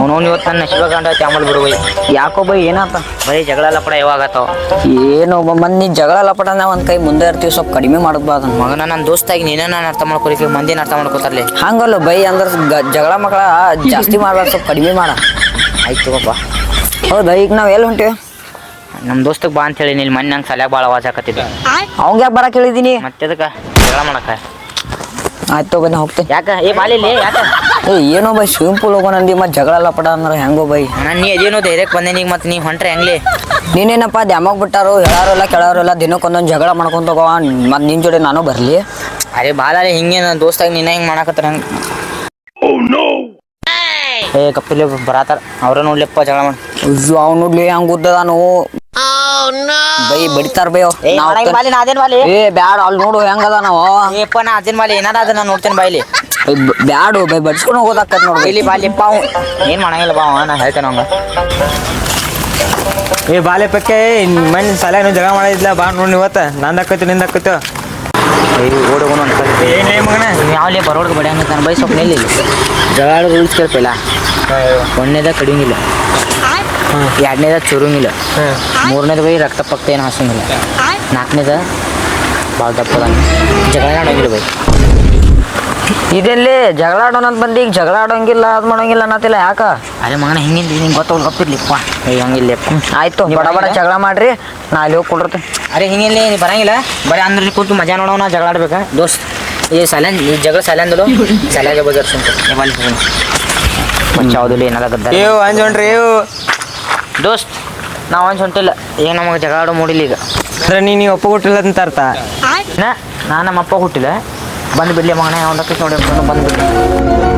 ಅವನವ್ನು ಇವತ್ತು ತನ್ನ ಶಿವಕಾಂಡ ಗಂಡ ಚಾಮಲ್ ಬಿಡು ಬೈ. ಯಾಕೋ ಬೈ ಏನಾತ? ಬರೀ ಜಗಳ ಲಪಡ ಯಾವಾಗ ಆತಾವ ಏನು ಮಂದಿ ಜಗಳ ಜಗಳ ನಾವು ಒಂದ್ ಕೈ ಮುಂದೆ ಇರ್ತೀವಿ ಸ್ವಲ್ಪ ಕಡಿಮೆ ಮಾಡಬಾರ್ದು. ಮಗನ ನನ್ನ ದೋಸ್ತಾಗಿ ನೀನ ನಾನು ಅರ್ಥ ಮಾಡ್ಕೊಲಿಕ್ಕೆ ಮಂದಿನ ಅರ್ಥ ಮಾಡ್ಕೊತಾರಲಿ. ಹಂಗಲ್ಲ ಬೈ ಅಂದ್ರೆ ಜಗಳ ಮಕ್ಕಳ ಜಾಸ್ತಿ ಮಾಡ್ಬಾರ್ದು ಸ್ವಲ್ಪ ಕಡಿಮೆ ಮಾಡ. ಆಯ್ತು ತಗೋಪ್ಪ ಹೌದಾ ಈಗ ನಾವು ಎಲ್ಲಿ ಹೊಂಟಿವಿ? ನಮ್ಮ ದೋಸ್ತಗ್ ಬಾ ಅಂತ ಹೇಳಿ ಇಲ್ಲಿ ಮೊನ್ನೆ ನಂಗೆ ಸಲ್ಯಾಗ ಭಾಳ ಆವಾಜ್ ಹಾಕತ್ತಿದ್ದೆ. ಅವಂಗ ಯಾಕೆ ಬರಕ್ ಹೇಳಿದೀನಿ? ಮತ್ತೆ ಅದಕ್ಕೆ ಜಗಳ ಮಾಡಕ್ಕೆ ಆಯ್ತು ಬನ್ನಿ ಹೋಗ್ತೇನೆ. ಯಾಕ? ಏ ಬಾಲಿಲಿ ಯಾಕ? ಏ ಏನೋ ಬೈ ಸ್ವಿಮ್ಮಿಂಗ್ ಪೂಲ್ ಹೋಗೋಣ ಅಂದಿ ಮತ್ತೆ ಜಗಳ ಪಡ ಅಂದ್ರೆ ಹೆಂಗೋ ಬೈ. ನಾನು ನೀ ಅದೇನೋ ಧೈರ್ಯಕ್ಕೆ ಬಂದೆ ಈಗ ಮತ್ತೆ ನೀ ಹೊಂಟ್ರೆ ಹೆಂಗ್ಲಿ? ನೀನೇನಪ್ಪ ದ್ಯಾಮಾಗ ಬಿಟ್ಟಾರು ಹೇಳಾರಲ್ಲ ಕೆಳವರೆಲ್ಲ ದಿನಕ್ಕೊಂದೊಂದು ಜಗಳ ಮಾಡ್ಕೊಂತ ಹೋಗೋ ಮತ್ತೆ ನಿನ್ ಜೋಡಿ ನಾನು ಬರಲಿ. ಅರೆ ಬಾಲಾಲೆ ಹಿಂಗೆ ನನ್ನ ದೋಸ್ತಾಗ ನಿನ್ನ ಹಿಂಗೆ ಮಾಡಕತ್ತಾರ ಹಂಗೆ? ಏ ಕಪಿಲೆ ಬರಾತಾರ. ಅವ್ರ ನೋಡ್ಲಿಪ್ಪ ಜಗಳ ಮಾಡಿ ಅಯ್ಯೋ ಅವ್ನು ನೋಡ್ಲಿ ಹಂಗ ಉದ್ದದಾನು ಬೈ ಬಡಿತಾರ ಬೈ. ಏ ನಾವ್ ಬಾಲಿ ನಾ ಬಾಲಿ? ಏ ಬ್ಯಾಡ ಅಲ್ಲಿ ನೋಡು ಹೆಂಗದ ನಾವು ಏಪ್ಪ ನಾ ಅದೇನ್ ಬಾಲಿ? ಏನಾರ ಅದನ್ನ ನಾನು ನೋಡ್ತೇನೆ ಬಾಯ್ಲಿ. ಬ್ಯಾಡು ಬೈ ಬಡ್ಸ್ಕೊಂಡು ಹೋಗೋದಾಕತ್ ನೋಡ್ರಿ ಇಲ್ಲಿ ಬಾಲಿಪ್ಪ ಅವ್ ಏನು ಮಾಡಂಗಿಲ್ಲ ಬಾ ನಾ ಹೇಳ್ತೇನೆ ಅವಂಗ. ಏ ಬಾಲೆ ಪಕ್ಕೆ ಮನ್ ಸಲ ಏನು ಜಗಳ ಮಾಡಿದ್ಲ ಬಾ ನೋಡಿ ಇವತ್ತ. ನಂದು ಹಾಕತ್ತು ನಿಂದ ಹಾಕತ್ತು ಓಡೋಗೋಣ ಅಂತ ಏನ್ಲೇ ಮಗನ? ಯಾವಲೇ ಬರೋಡ್ಗೆ ಬಡಿ ಹಂಗ ಬೈ ಸ್ವಲ್ಪ ನಿಲ್ಲಿ ಜಗಳ ರೂಲ್ಸ್ ಕೇಳ್ತಿಲ್ಲ ಒಂದನೇದ ಕಡಿಯಂಗಿಲ್ಲ ಎರಡನೇದ ಚುರುಂಗಿಲ್ಲ. ಮೂರನೇದ ಬೈ ರಕ್ತ ಪಕ್ತ ಏನು ಹಾಸಂಗಿಲ್ಲ ನಾಲ್ಕನೇದ ಭಾಳ ದಪ್ಪದ. ಜಗಳ ಆಡೋಂಗಿಲ್ಲ ಬೈ. ಇದೆಲ್ಲಿ ಜಗಳ ಆಡೋಣ ಅಂತ ಬಂದಿ ಈಗ ಜಗಳ ಆಡೋಂಗಿಲ್ಲ ಅದು ಮಾಡೋಂಗಿಲ್ಲ ಅನ್ನತಿಲ್ಲ ಯಾಕ? ಅದೇ ಮಗನ ಹಿಂಗಿಂದ ನಿಂಗೆ ಗೊತ್ತವ್ರು ಗೊತ್ತಿರ್ಲಿಪ್ಪ ಹಂಗಿಲ್ಲ. ಆಯ್ತು ಬಡ ಬಡ ಜಗಳ ಮಾಡ್ರಿ ನಾ ಅಲ್ಲಿ ಹೋಗಿ ಕೊಡ್ರಿ ಅರೆ ಹಿಂಗಿಲ್ಲ ನೀ ಬರಂಗಿಲ್ಲ. ಬರೀ ಅಂದ್ರೆ ಕೂತು ಮಜಾ ನೋಡೋಣ ಜಗಳ ಆಡ್ಬೇಕಾ ದೋಸ್ತ್ ಈ ಸಲೆನ್ ಈ ಜಗಳ ಸಲೆಂದಲು ಸಲೆಗೆ ಏವ್ ಅಂಜೊಂಡ್ರಿ ಏವ್. ದೋಸ್ತ್ ನಾವು ಒಂದು ಹೊಂಟಿಲ್ಲ ಏನು ನಮಗೆ ಜಗಳ ಆಡೋ ಮೂಡಿಲ್ಲ ಈಗ. ಅಂದ್ರೆ ನೀನು ಒಪ್ಪ ಹುಟ್ಟಿಲ್ಲ ಅಂತ ಅರ್ಥ? ನಾ ನಾ ನಮ್ಮ ಅಪ್ಪ ಹುಟ್ಟಿಲ್ಲ. ಬಂದು ಬಿಡ್ಲಿ ಮಗನ ಒಂದಕ್ಕೆ ನೋಡಿ ಬಂದು ಬಿಡ್ಲಿ.